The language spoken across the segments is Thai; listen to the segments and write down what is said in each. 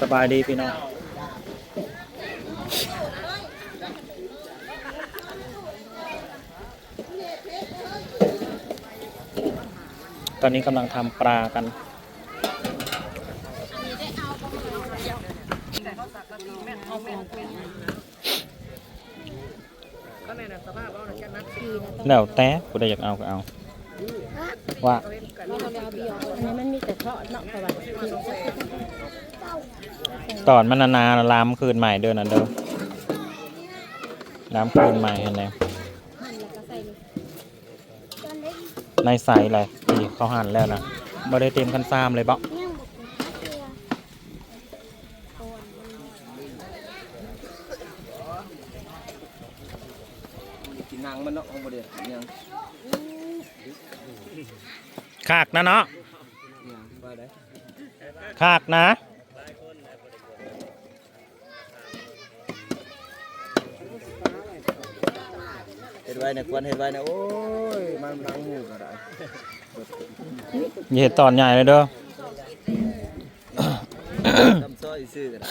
สบายดีพี่น้องตอนนี้กำลังทำปลากัน แล้วแต่ผู้ใดอยากเอาก็เอา ว่า อันนี้มันมีแต่เพาะเนาะประวัติ ตอนมันนานๆลามคืนใหม่เดินน่ะเด้อลามคืนใหม่เห็นไหมหั่นแล้วก็ใส่เลยในใสเลยนี่เขาหั่นแล้วนะบ่ได้เต็มกันซ้ำเลยบ่กินนางมันเนาะของบ่ได้ยังคากนะเนาะยังว่าได้คากนะ เฮ็ด ไว้นะควรเฮ็ดไว้นะโอ้ยมันนางหมูก็ได้อย่าเห็ดตอนใหญ่เลยเด้อทำซอยซื้อก็ได้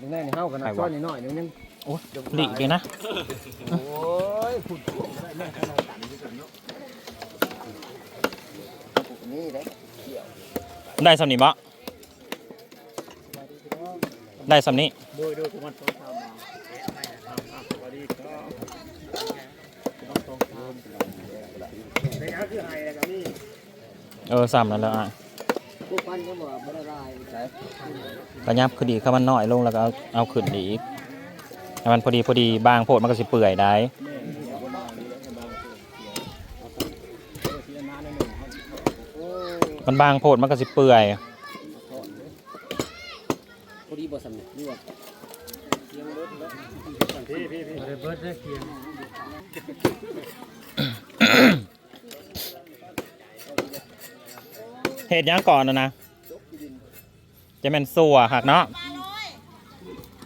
นี่แน่นี่เฮากันนะซอยนิดหน่อยนึงยังโอ้ยหลีกเลยนะโอ้ยพูดได้ขนาดตันที่สุดเนาะนี่เด้ได้สำนี้บ่ได้สำนี้โดยโดยทุกวันต้องทำมาสวัสดีครับต้องต้องทำ ในงานคือไห้แล้วก็มีเออสามนั่นแล้วอะพวกพันก็บอกบ่ได้ลายใช่กระยับคือดีข้ามันน้อยลงแล้วก็เอาเอาขึ้นอีกให้มันพอดีพอดีบางโพดมันก็สิเปื่อยได้ มันบางโพดมันก็สิเปื่อย พอดีบ่สำเร็จเสียงรถแล้วพี่พี่พี่ เบิร์ดได้เสียง เห็ดหยังก่อนนะนะจะเป็นสัวหักเนาะ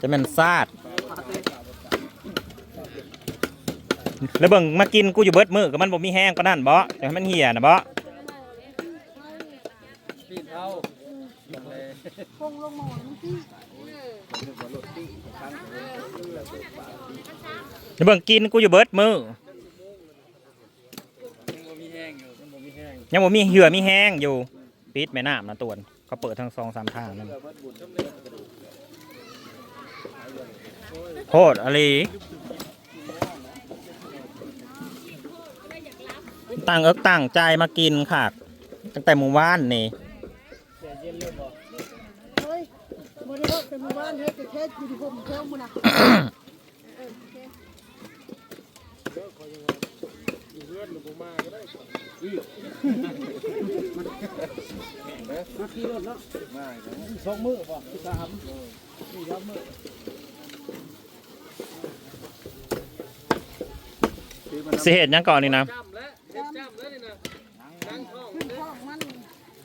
จะเป็นซาดแล้วเบิ่งมากินกูอยู่เบิดมือกับมันบ่มีแห้งก็นั่นบ่แต่ให้มันเหี่ยนะบ่เท้าพงลงหมอนที่แล้วเบิ่งกินกูอยู่เบิดมือยังบ่มีแห้งอยู่ยังบ่มีแห้งยังบ่มีเหื่อมีแห้งอยู่ ปิดแม่น้ำนะตวนเขาเปิดทั้งสองสามทางนั่นโคตรอะไรตั้งเอิกตั้งใจมากินค่ะ ตั้งแต่หมู่บ้านนี่บริโภคแต่หมู่บ้านเฮ้แต่แค่อยู่ที่ผมเท่มันนะ มาขี่รถเนาะมาสองมือบ่ที่สามสี่สามมื้อสิเหตุยังก่อนนี่นะ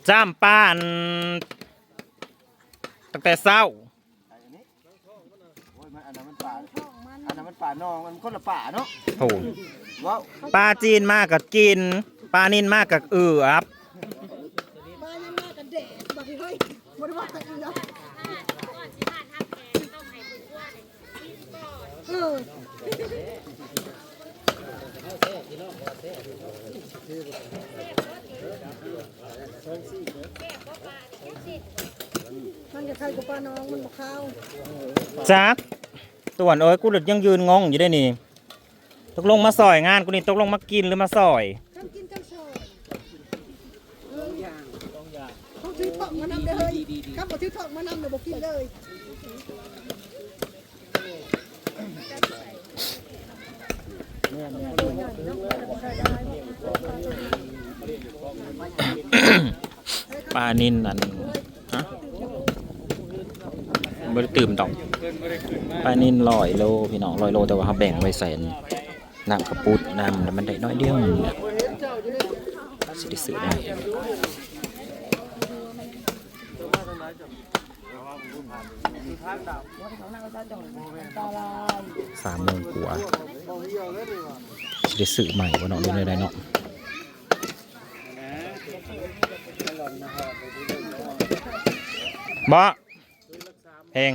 จ้ามป้านตั้งแต่เศร้าอันนั้นมันป่าอันนั้นมันป่านองมันคนละป่าเนาะโถูกว้ ปลาจีนมากกับกิน ปลานินมากกับเอือบบ้านยังมากันเด็กบอกเฮ้ยบริโภคแต่อีกแล้วเออมันจะใครกับป้าน้องมันบอกเข้าจักต่วนเอ้ยกูหลุดยังยืนงงอยู่ได้นี่ ตกลงมาซอยงานกูนี่ตกลงมากินหรือมาซอยทำกินกันสดเอออย่างเขาซื้อทองมานำเลยครับบอกซื้อทองมานำเดี๋ยวบอกกินเลยปลานินอันฮะไม่ได้ตื่มดอกปลานินลอยโลพี่น้องลอยโลแต่ว่าเขาแบ่งไว้ใส่น้ำกระปุดน้ำแล้วมันได้น้อยเดียวสิได้ซื้อได้สามโมงกว่าสิได้ซื้อใหม่ว่าเนาะเรื่องใดๆเนาะบ่เพลง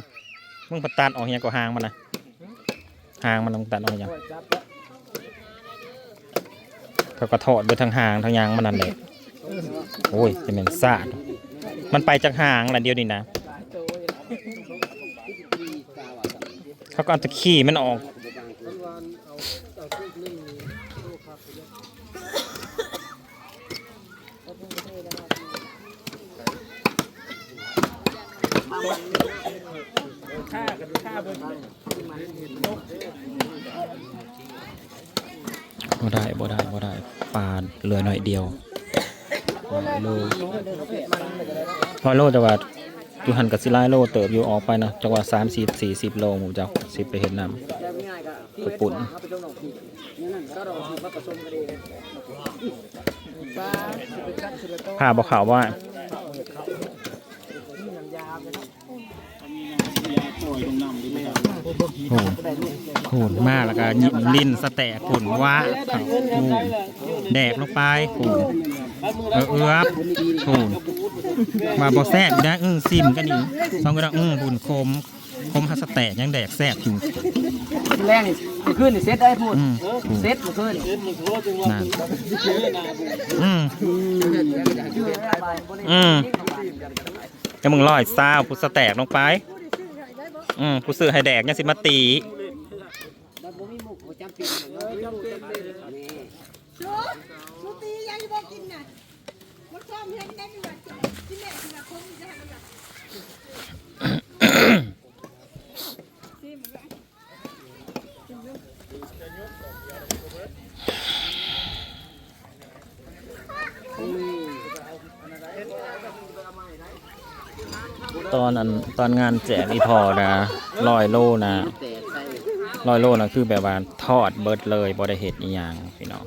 มึงปัดตัดออกยังก็หางมันนะหางมันต้องตัดออกยัง เขาก็ถอดไปทางหางทางยางมันนั่นแหละโอ้ยจะเป็นซาดมันไปจากหางละเดียวนี่นะเขาก็เอาตะขี้มันออกฆ่ากันฆ่าเบิ่ง บ่ได้บ่ได้บ่ได้ปลาเหลือหน่อยเดียวโลร้อยโลแต่ว่าอยู่หันกับสิไลโลเติบอยู่ออกไปนะจังหวะสามสิบสี่สิบโลหมูเจ้าสิบไปเห็นน้ำกระปุ่นผ่าบอกข่าวว่า ปล่อยตรงน้ำดิไม่ได้ โหโหดมากแล้วก็ยิลิ้นสแตกผุนว่าโหแดกลงไปโหเออเอือบโหมาบอแซ่บอีกนะอื้อซิมกันอีกสองก็ได้อื้อบุญคมคมฮัสแตกยังแดกแซ่บอยู่แรงนี่เมื่อคืนนี่เซ็ตได้พูดอืมเซ็ตเมื่อคืนนี่นั่นอืมอืมจะมึงลอยซาวพุสแตกลงไป อืมผู้ซื้อให้แดกยังสิมาตีแล้วบ่มีหมุกบ่จำเป็นนี่ชูชูตียังบ่กินน่ะมันซ้อมเฮ็ดได้ดีกว่าที่แม่ที่ละคงจะให้มันละซีมันก็ ตอนนั้นตอนงานแจกอีพอนะลอยโลนะลอยโลนะคือแบบว่าทอดเบิดเลยบ่ได้เห็ดอีหยังพี่น้อง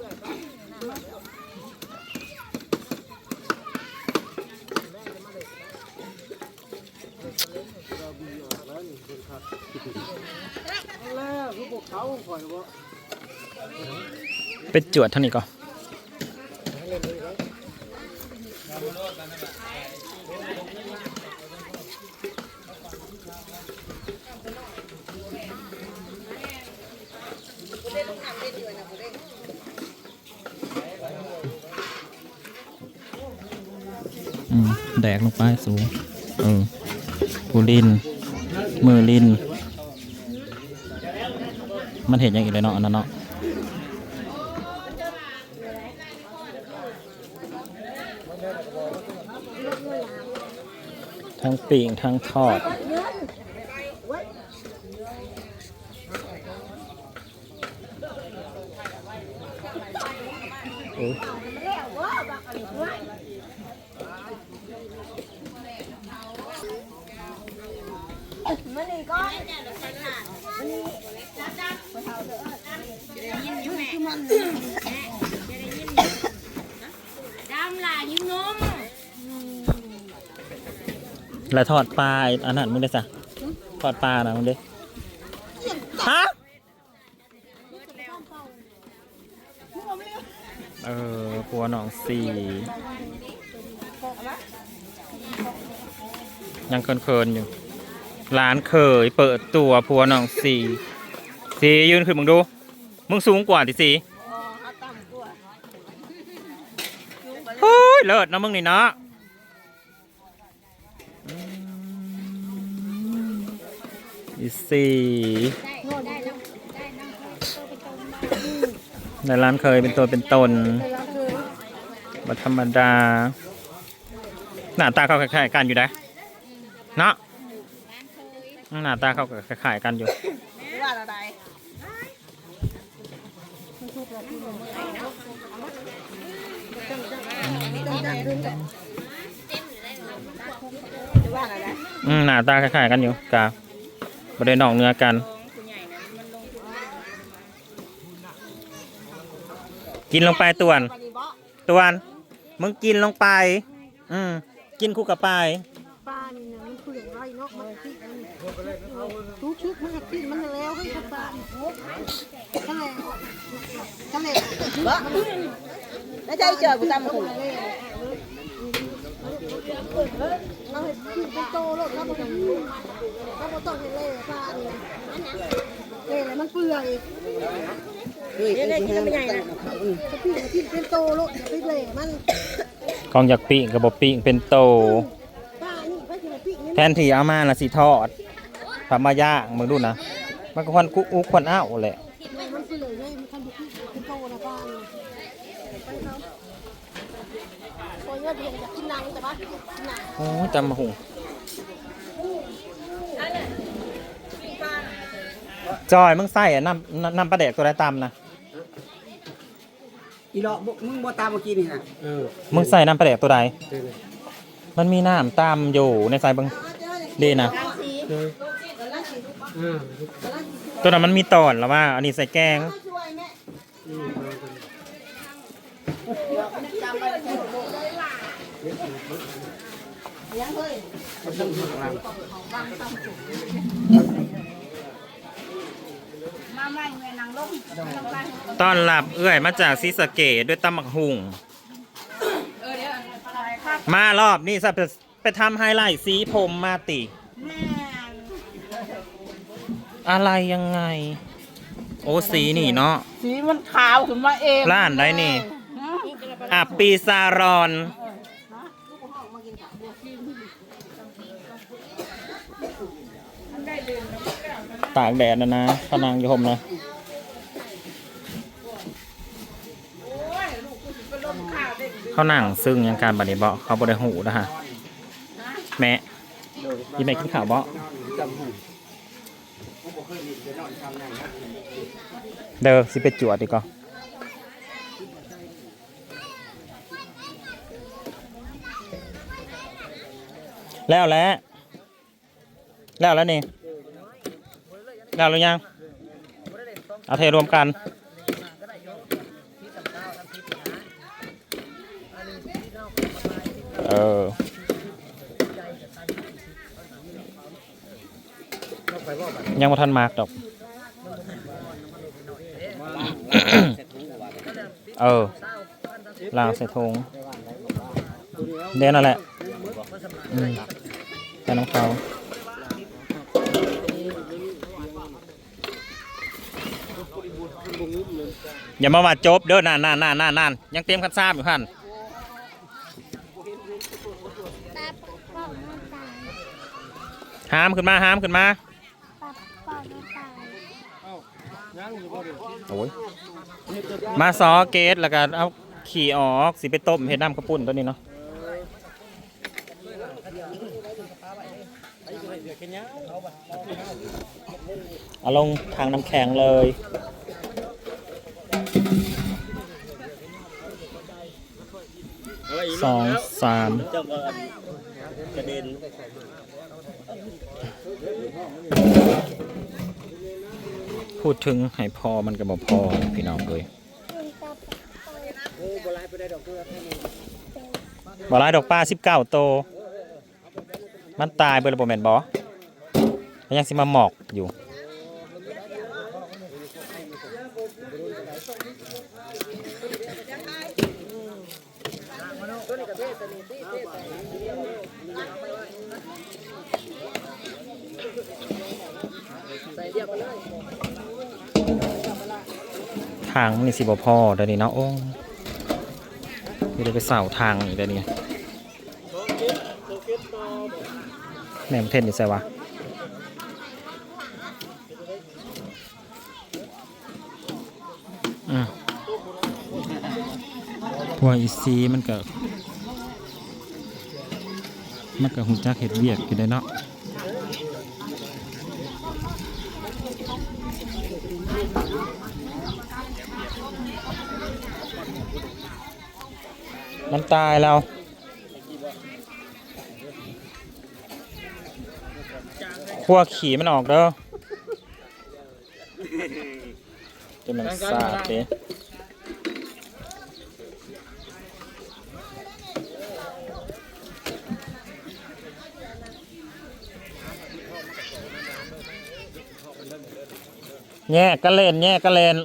เป็นจวดเท่านี้ก็ แดกลงไปสูงเออกูลิน มือลิน มันเห็นอย่างอีกเลยเนาะอันนั้นเนาะทั้งปีงทั้งทอดโอ้ย มันนี่ก็ ดำล่ะยิ้มนมแล้วทอดปลาอันนั้นมึงได้สะทอดปลานะมึงได้ฮะเออปัวหนองสี่ยังเคินๆอยู่ร้านเคยเปิดตัวพัวหนองสี่สียืนขึ้นมึงดู มึงสูงกว่าดิสี เฮ้ยเลิศนะมึงนี่เนาะอืมอีสี่ในร้านเคยเป็นตัวเป็นตนบัธรรมดา หน้าตาเขาคล้ายๆกันอยู่นะเนาะหน้าตาเขาก็คล้ายๆกันอยู่ว่าอะไรว่า อืมหน้าตาคล้ายๆกันอยู่กาบริเวณนอกเนื้อกัน กินลงไปตวน ตวน มึงกินลงไป อืมกินคู่กับไปลาป้านี่นะมันเปลือกไรเนาะมันที่ กชุดมันคิดมันแล้วให้ป้าทะเลทะเลบ่แล้วใจเจอกูตามมาถึงเราเห็นผิดเป็นโตโลดเราบ่ต้องเราบ่ต้องเห็นเล่ผ้านี่นะเล่แล้วมันเปื่อยเฮ้ยเป็นที่ห้างตั้งเขาอืมถ้าผิดผิดเป็นโตโลดอย่าไปเล่มันกองอยากปิ้งกับบปิ้งเป็นโต แทนที่เอามาน่ะสิทอด ทำมาย่างมึงดูนะ มันก็ควันกุ๊กอุ๊กควันอ้าวแหละมันเปื่อยเลยมันทำผิดเป็นโตนะผ้านี่ไปเขาโอ้ยเนี่ยเดี๋ยวอยากกินนางแต่ว่ากินนางโอ้ยจำมาหุงจอยมึงใส่อะน้ำน้ำน้ำปลาแดกตัวใดตำนะอีหลอกบ่มึงบ่ตามเมื่อกี้นี่นะมึงใส่น้ำปลาแดกตัวใดมันมีน้ำตามอยู่ในใส่บังดีนะ ตัวนั้นมันมีตอนแล้วว่า อันนี้ใส่แกงช่วยแม่ต้อนรับเอื้อยมาจากซีสะเกตด้วยตำบักหุงมารอบนี้สับไปทำไฮไลท์สีผมมาติ อะไรยังไง โอ้สีนี่เนาะสีมันขาวขึ้นมาเองร้านได้นี่อะปีซารอน ตากแดดนะนะพนังโยมนะเขานั่งซึ่งยังการบัดนี้เบาะเขาบริหูนะฮะแม่ยี่แม่กินข้าวเบาะ เด้อสิไปจวดดีกว่าแล้วแล้วแล้วแล้วนี่แล้วหรือยังเอาเทรวมกัน ยังมาทันมากดอก เออลางใส่ทงเด่นนั่นแหละอืมใส่น้ำเขาอย่ามาว่าจบเด้อนานนานนานนานนานยังเตรียมคันซ้ำอยู่พันห้ามขึ้นมาห้ามขึ้นมา โอ้ยมาซอเกตแล้วก็เอาขี่ออกสิไปต้มเห็ดน้ำกระปุ่นตัวนี้เนาะเอาลงทางน้ำแข็งเลยสองสามกระเด็น พูดถึงให้พอมันก็บ่พอพี่น้องเลยบ่ร้ายดอกป้าสิบเก้าโต มันตายเบอร์ระบบแมนบอมันยังสิมาหมอกอยู่ ใส่เรียบไปเลย ทางมันนี่สิบพอเดี๋ยวนี้เนาะโอ้ไม่ได้ไปเสาทางอีกเดี๋ยวนี้แหนมเทนอยู่ใส่วะอืมหัวอีซีมันก็มันก็หุ่จักเห็ดเวียกอยู่ได้เนาะ ตายแล้วขั้วขี่มันออกเด้อจะมันสาดเด้แง่กระเล่นแง่กระเล่น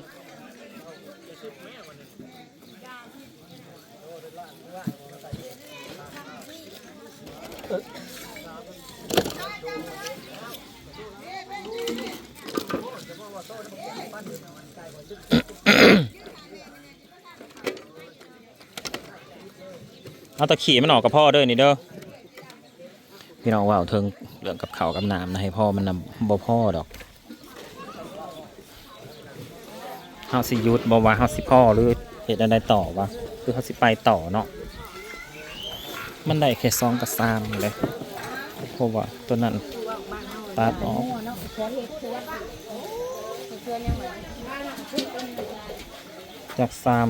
เอาตะขี่มันออกกับพ่อเด้อนี่เด้อพี่น้องว่าเอาเทิงเรื่องกับเขากับน้ำนะให้พ่อมันนำบ่พ่อดอกเฮาสิยุดบ่ว่าเฮาสิพ่อหรือเหตุใดต่อวะคือเฮาสิไปต่อเนาะมันได้แค่ซองกับซามเลยเพราะว่าตัวนั้นตัดออก จากซาม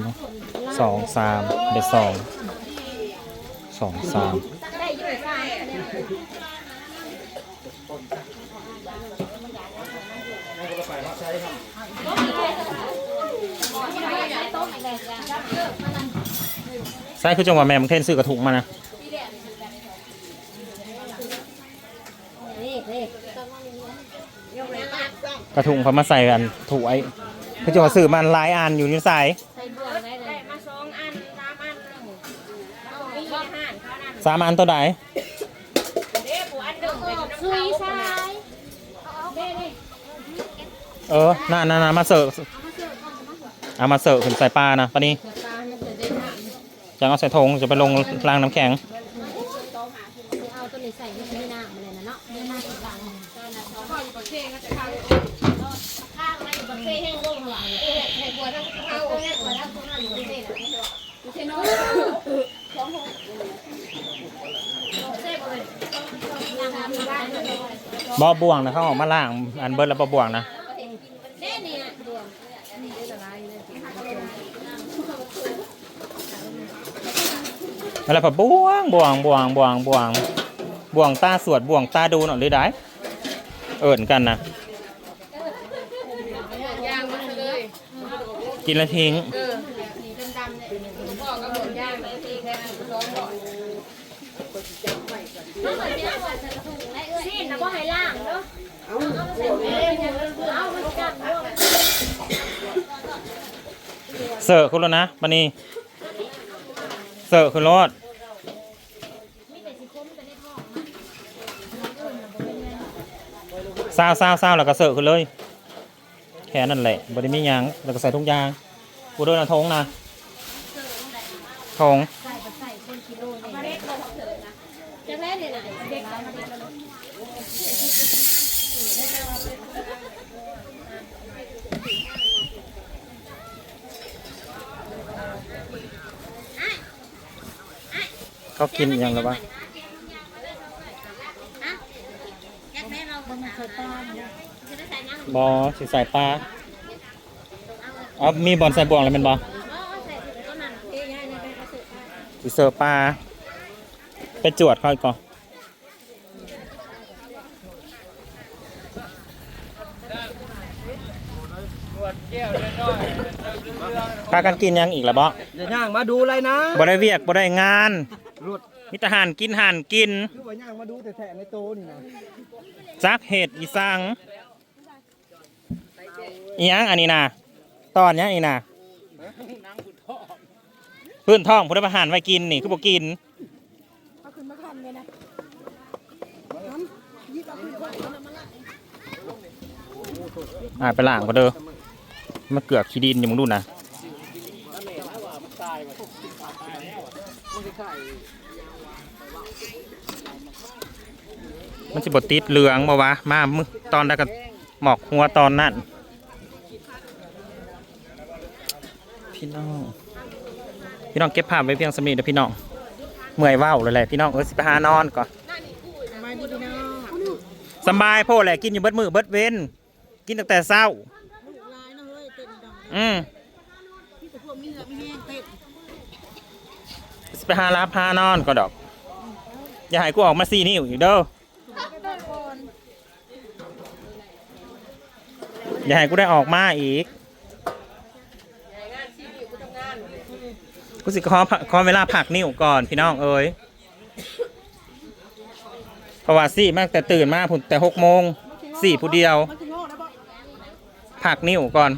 สองซามเดี๋ยวสองสองสามใช่คือจังหวะแม่มึงเทนซื้อกระถุงมานะ กระถุงเขามาใส่กันถูไอ้คือจังหวะซื้อมันหลายอันอยู่นี่ใส่ใส่บัวได้เลยมาสองอันสามอันหนึ่งเอามีอาหารเขานั่นสามอันตัวใดเด้ปูอันหนึ่งเป็นน้ำซุยเขาซ้ายเด้เออน่าน่าน่ามาเสิร์ฟเอามาเสิร์ฟขึ้นใส่ปลานะปลานี้จะได้หนักจะเอาใส่ธงจะไปลงล้างน้ำแข็ง เอาตัวนี้ใส่ไม่น้ำเลยนะเนาะไม่น้ำอีกบางข้าวอยู่ประเทศก็จะข้าวข้าวอะไรอยู่ประเทศแห้งร่มหลังเอ๊ะในบัวทั้งข้าวแห้งบัวทั้งข้าวอยู่ประเทศอยู่เทนอสองหกเซ่บเลยยังทำบ้านเลย บอบวงนะเขาออกมาล่างอันเบิร์ดแล้วบอบวงนะเด้เนี่ยดวงแล้วพอบวงบวงบวงบวงบวงบวงตาสวดบวงตาดูหน่อยเลยได้เอิญกันนะกินแล้วทิ้งเออสีดำๆเนี่ยพ่อก็บอกย่างไปทีแค่ร้องบ่อยถ้าเกิดเป็นขวดใส่กระถุงได้เอ้ยซีนนะบ่ให้ล่างเนาะเอาใส่ไปเอามันจับด้วย เสิร์ฟคุณแล้วนะปานีเสิร์ฟคุณรอดซาวซาวซาวแล้วก็เสิร์ฟคุณเลย แค่นั้นแหละบริมียังแล้วก็ใส่ทุกยางกูเดินเอาทงนะทงใส่ใส่คนกิโลเนี่ยมาเล็กเราเถิดนะจะแรกเนี่ยไหนเด็ก เล็กเราเขากินอหยังแล้ววะอยากได้เราคนใส่ปลาจะได้ใส่น้ำบอสิใส่ปลาอ๋อมีบอลใส่บวงแล้วเป็นบออ๋อใส่ถุงก็นั่นเอ้ยยายเนี่ยไปกระสุนสิเสิร์ฟปลาไปจวดเขาอีกก่อนพากันกินยังอีกแล้วบออย่าย่างมาดูเลยนะบ่ได้เวียกบ่ได้งาน รุดมิตรหานกินห่านกินคือว่าย่างมาดูแต่แท้ในโตนี่นะจักเห็ดอีสังอีหยังอันนี้นะตอนเนี้ยอีนะพื้นท้องพุทธประหารไว้กินนี่คือบ่กินเอาขึ้นมาคันเลยนะน้ำยิบเอาขึ้นก่อนเอาน้ำมาละอ่าไปล้างก็เด้อมาเกือกขี้ดินอยู่มึงดูนะ มันจะบดติดเหลืองบ่วะ มามึงตอนได้ก็หมอกหัวตอนนั้นพี่น้อง พี่น้องเก็บภาพไว้เพียงสำนีเด้อพี่น้อง เมื่อยว้าวเลยแหละพี่น้องเออสิไปหานอนก่อนสบายโพดแหละกินอยู่เบิดมือเบิดเว้นกินตั้งแต่เช้า อืม ไปหาลาพานอนก็ดอก อย่าให้กูออกมาซีนิ้วอีกเด้ออย่าให้กูได้ออกมาอีกกูสิขอขอเวลาผักนิ้วก่อนพี่น้องเอ้ยเพราะว่าสี่มากแต่ตื่นมากผุนแต่หกโมงสี่ผู้เดียว ผักนิ้วก่อน